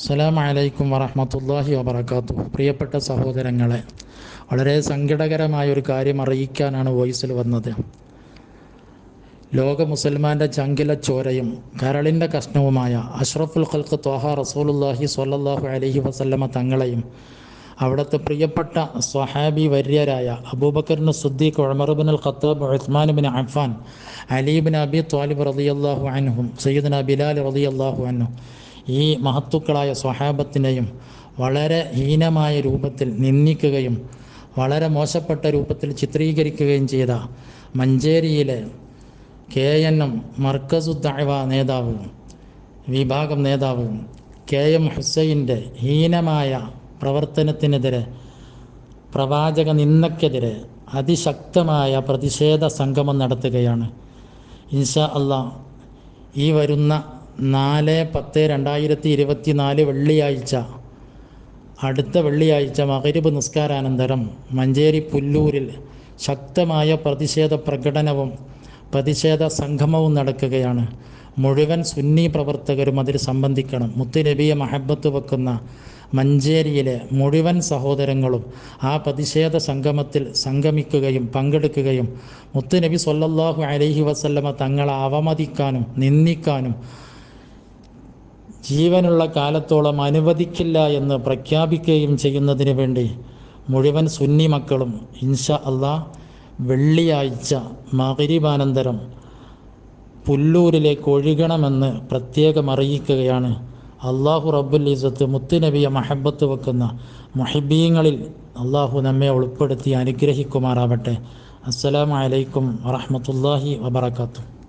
അസ്സലാം അലൈക്കും വറഹമത്തല്ലാഹി വബർക്കാത്തു പ്രിയപ്പെട്ട സഹോദരങ്ങളെ വളരെ സങ്കടകരമായ ഒരു കാര്യം അറിയിക്കാനാണ് വോയിസിൽ വന്നത്. ലോക മുസൽമാന്റെ ചങ്കില ചോരയും കരളിന്റെ കഷ്ണവുമായ അഷ്റഫുൽ ഖൽക്ക് ത്വാഹ റസൂലുല്ലാഹി സ്വല്ലല്ലാഹു അലൈഹി വസല്ലമ തങ്ങളെയും അവിടുത്തെ പ്രിയപ്പെട്ട സ്വഹാബി വര്യരായ അബൂബക്കറിന് Siddiq Umar bin al Khattab Usman bin Affan Ali bin Abi Talib റളിയല്ലാഹു അൻഹും സയ്യിദ്ന ബിലാൽ റളിയല്ലാഹു അൻഹു ഈ മഹത്തുക്കളായ സ്വഹാബത്തിനെയും വളരെ ഹീനമായ രൂപത്തിൽ നിന്ദിക്കുകയും വളരെ മോശപ്പെട്ട രൂപത്തിൽ ചിത്രീകരിക്കുകയും ചെയ്ത മഞ്ചേരിയിലെ K N M Markazu Dawa നേതാവ് വിഭാഗം നേതാവ് കെ എം ഹുസൈന്റെ ഹീനമായ പ്രവർത്തനത്തിനെതിരെ പ്രവാചക നിന്ദക്കെതിരെ അതിശക്തമായ പ്രതിഷേധ സംഗമം നടത്തുകയാണ്. ഇൻഷാ അള്ളാ ഈ വരുന്ന നാല് പത്ത് രണ്ടായിരത്തി ഇരുപത്തി നാല് വെള്ളിയാഴ്ച. അടുത്ത വെള്ളിയാഴ്ച മകരിബ് നിസ്കാരാനന്തരം. മഞ്ചേരി പുല്ലൂരിൽ ശക്തമായ പ്രതിഷേധ പ്രകടനവും പ്രതിഷേധ സംഗമവും നടക്കുകയാണ്. മുഴുവൻ സുന്നി പ്രവർത്തകരും അതിൽ സംബന്ധിക്കണം. മുത്തുനബിയെ മഹബത്ത് വെക്കുന്ന മഞ്ചേരിയിലെ മുഴുവൻ സഹോദരങ്ങളും ആ പ്രതിഷേധ സംഗമത്തിൽ സംഗമിക്കുകയും പങ്കെടുക്കുകയും മുത്തുനബി സൊല്ലാഹു അലൈഹി വസല്ലമ തങ്ങളെ അവമതിക്കാനും നിന്ദിക്കാനും ജീവനുള്ള കാലത്തോളം അനുവദിക്കില്ല എന്ന് പ്രഖ്യാപിക്കുകയും ചെയ്യുന്നതിന് വേണ്ടി മുഴുവൻ സുന്നി മക്കളും ഇൻഷ അള്ളാ വെള്ളിയാഴ്ച മകരിബാനന്തരം പുല്ലൂരിലേക്ക് ഒഴുകണമെന്ന് പ്രത്യേകം അറിയിക്കുകയാണ്. അള്ളാഹു റബ്ബുൽ ഇസത്ത് മുത്തുനബിയെ മഹബത്ത് വെക്കുന്ന മുഹിബീങ്ങളിൽ അള്ളാഹു നമ്മെ ഉൾപ്പെടുത്തി അനുഗ്രഹിക്കുമാറാവട്ടെ. അസ്സലാമലൈക്കും വറഹമത്തല്ലാഹി വബർക്കാത്തു